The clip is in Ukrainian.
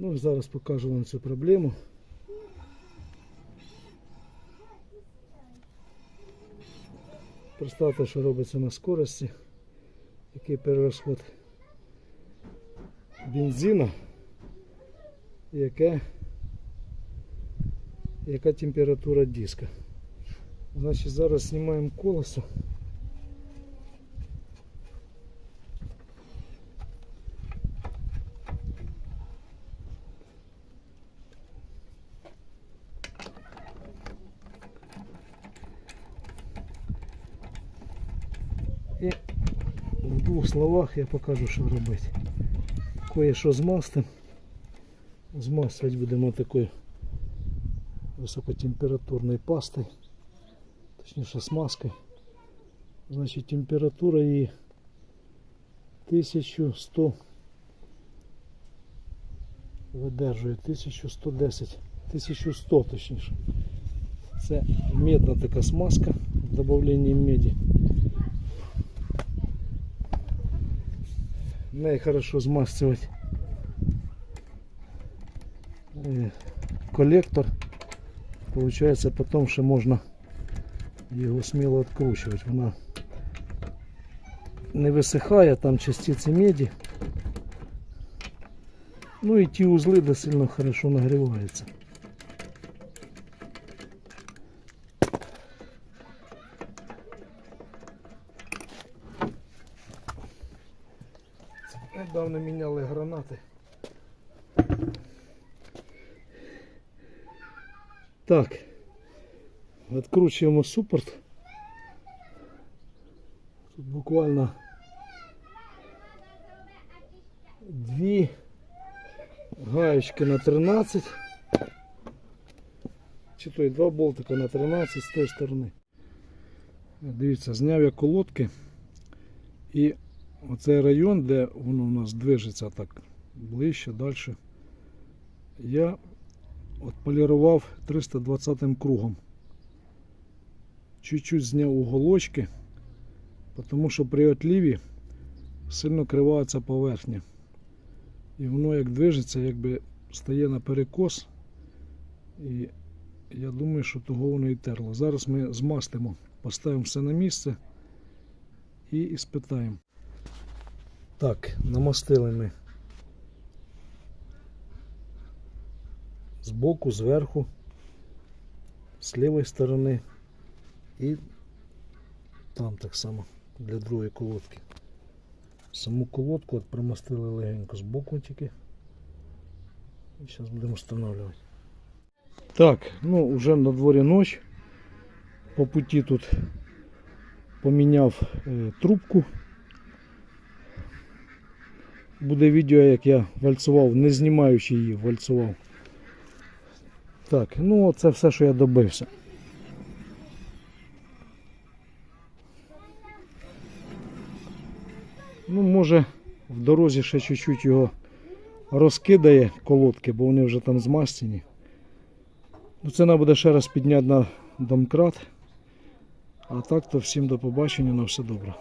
Ну, зараз покажу вам цю проблему. Представте, що робиться на скорості, який перерозход бензина, і яке, яка температура диска. Значить, зараз знімаємо колесо. І в двох словах я покажу, що робити. Кое-що змастим. Змастувати будемо такою високотемпературною пастою, точніше смазкою. Значить температура її 1100 видержує 1110, 1100 точніше. Це медна така смазка з додавленням меді. Неї хорошо змастувати е, колектор. Получається потім ще можна його сміло відкручувати. Вона не висихає, там частиці меді. Ну і ті узли де сильно хорошо нагріваються. Недавно міняли гранати. Так, відкручуємо супорт. Тут буквально дві гаєчки на 13. Чи то і два болтика на 13 з тої сторони. Дивіться, зняв я колодки і оцей район, де воно у нас движеться так ближче, далі, я отполірував 320 кругом. Чуть-чуть зняв уголочки, тому що при отліві сильно кривається поверхня. І воно як движеться, якби стає на перекос. І я думаю, що того воно і терло. Зараз ми змастимо, поставимо все на місце і іспитаємо. Так, намастили ми збоку, зверху, з лівої сторони і там так само для другої колодки. Саму колодку от промастили легенько з боку тільки. І зараз будемо встановлювати. Так, ну вже на дворі ніч. По путі тут поміняв е, трубку. Буде відео, як я вальцював, не знімаючи її, вальцював. Так, ну це все, що я добився. Ну, може, в дорозі ще чуть-чуть його розкидає колодки, бо вони вже там змастені. Ну, це треба буде ще раз підняти на домкрат. А так то всім до побачення, на все добре.